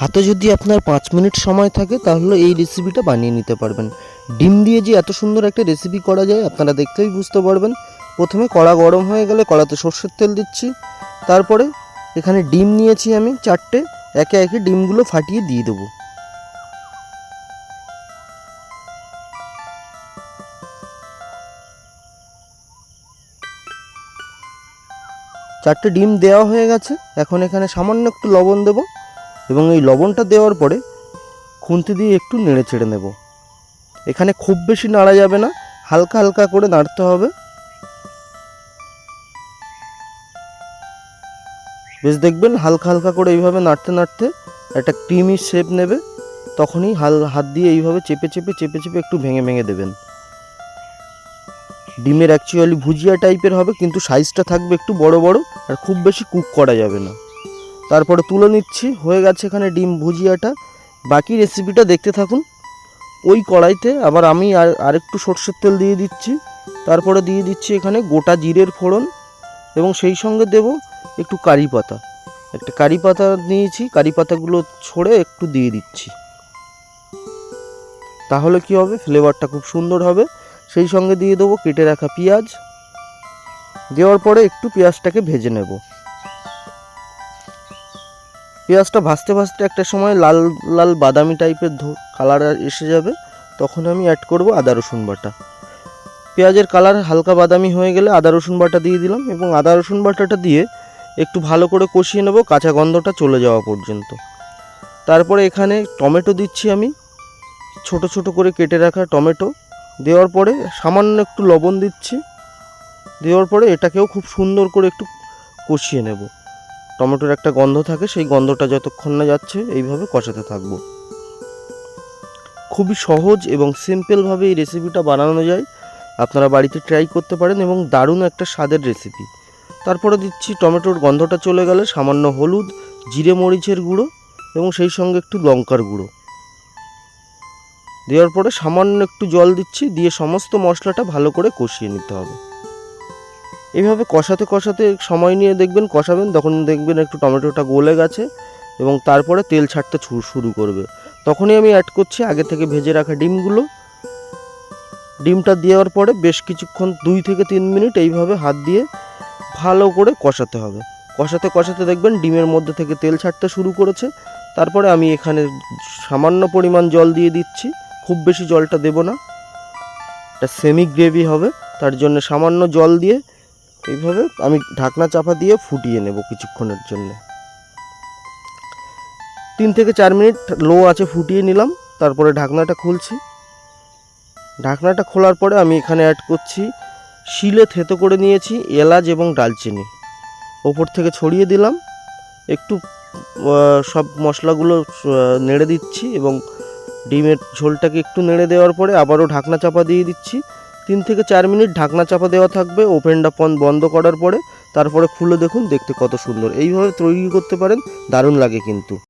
হাতে যদি আপনার পাঁচ মিনিট সময় থাকে, তাহলে এই রেসিপিটা বানিয়ে নিতে পারবেন। ডিম দিয়ে যে এত সুন্দর একটা রেসিপি করা যায়, আপনারা দেখলেই বুঝতে পারবেন। প্রথমে কড়া গরম হয়ে গেলে কড়াতে সর্ষের তেল দিচ্ছি। তারপরে এখানে ডিম নিয়েছি আমি চারটে, একে একে ডিমগুলো ফাটিয়ে দিয়ে দেবো। চারটে ডিম দেওয়া হয়ে গেছে। এখন এখানে সামান্য একটু লবণ দেব। এবং এই লবণটা দেওয়ার পরে খুন্তি দিয়ে একটু নেড়ে ছেড়ে নেব। এখানে খুব বেশি নাড়া যাবে না, হালকা হালকা করে নাড়তে হবে। বেশ দেখবেন হালকা হালকা করে এইভাবে নাড়তে নাড়তে একটা ক্রিমি শেপ নেবে, তখনই হাল, হাত দিয়ে এইভাবে চেপে চেপে চেপে চেপে একটু ভেঙে ভেঙে দেবেন। ডিমের অ্যাকচুয়ালি ভুজিয়া টাইপের হবে, কিন্তু সাইজটা থাকবে একটু বড় বড়, আর খুব বেশি কুক করা যাবে না। তারপরে তুলে নিচ্ছি, হয়ে গেছে এখানে ডিম ভুজিয়াটা। বাকি রেসিপিটা দেখতে থাকুন। ওই কড়াইতে আবার আমি আর, আরেকটু সর্ষের তেল দিয়ে দিচ্ছি। তারপরে দিয়ে দিচ্ছি এখানে গোটা জিরের ফোড়ন এবং সেই সঙ্গে দেব একটু কারি পাতা। একটা কারি পাতা নিয়েছি, কারি পাতাগুলো ছড়ে একটু দিয়ে দিচ্ছি। তাহলে কি হবে? ফ্লেভারটা খুব সুন্দর হবে। সেই সঙ্গে দিয়ে দেবো কেটে রাখা পেঁয়াজ। দেওয়ার পরে একটু পেঁয়াজটাকে ভেজে নেব। পেঁয়াজটা ভাজতে ভাজতে একটা সময় লাল লাল বাদামি টাইপের কালার এসে যাবে। তখন আমি অ্যাড করব আদা, রসুন বাটা। পেঁয়াজের কালার হালকা বাদামি হয়ে গেলে আদা, রসুন বাটা দিয়ে দিলাম এবং আদা, রসুন বাটাটা দিয়ে একটু ভালো করে কষিয়ে নেব, কাঁচা গন্ধটা চলে যাওয়া পর্যন্ত। তারপরে এখানে টমেটো দিচ্ছি আমি। ছোট ছোট করে কেটে রাখা টমেটো। দেওয়ার পরে সামান্য একটু লবণ দিচ্ছি। দেওয়ার পরে এটাকেও খুব সুন্দর করে একটু কষিয়ে নেব। টমেটোর একটা গন্ধ থাকে, সেই গন্ধটা যতক্ষণ না যাচ্ছে এইভাবে কষাতে থাকব। খুবই সহজ এবং সিম্পলভাবে এই রেসিপিটা বানানো যায়। আপনারা বাড়িতে ট্রাই করতে পারেন এবং দারুণ একটা স্বাদের রেসিপি। তারপরে দিচ্ছি টমেটোর গন্ধটা চলে গেলে সামান্য হলুদ, জিরে মরিচের গুঁড়ো এবং সেই সঙ্গে একটু লঙ্কার গুঁড়ো। দেওয়ার পরে সামান্য একটু জল দিচ্ছি, দিয়ে সমস্ত মশলাটা ভালো করে কষিয়ে নিতে হবে। এইভাবে কষাতে কষাতে সময় নিয়ে দেখবেন, কষাবেন, তখন দেখবেন একটু টমেটোটা গলে গেছে এবং তারপরে তেল ছাড়তে শুরু করবে। তখনই আমি অ্যাড করছি আগে থেকে ভেজে রাখা ডিমগুলো। ডিমটা দেওয়ার পরে বেশ কিছুক্ষণ, দুই থেকে তিন মিনিট এইভাবে হাত দিয়ে ভালো করে কষাতে হবে। কষাতে কষাতে দেখবেন ডিমের মধ্যে থেকে তেল ছাড়তে শুরু করেছে। তারপরে আমি এখানে সামান্য পরিমাণ জল দিয়ে দিচ্ছি। খুব বেশি জলটা দেব না। এটা সেমি গ্রেভি হবে, তার জন্য সামান্য জল দিয়ে এইভাবে আমি ঢাকনা চাপা দিয়ে ফুটিয়ে নেব কিছুক্ষণের জন্য। তিন থেকে চার মিনিট লো আছে ফুটিয়ে নিলাম, তারপরে ঢাকনাটা খুলছি। ঢাকনাটা খোলার পরে আমি এখানে অ্যাড করছি শিলে থেতো করে নিয়েছি এলাচ এবং ডালচিনি। ওপর থেকে ছড়িয়ে দিলাম, একটু সব মশলাগুলো নেড়ে দিচ্ছি এবং ডিমের ঝোলটাকে একটু নেড়ে দেওয়ার পরে আবারও ঢাকনা চাপা দিয়ে দিচ্ছি। তিন থেকে চার মিনিট ঢাকনা চাপা দেওয়া থাকবে, ওপেনটা পন বন্ধ করার পরে, তারপরে খুলে দেখুন দেখতে কত সুন্দর। এইভাবে তৈরি করতে পারেন, দারুণ লাগে কিন্তু।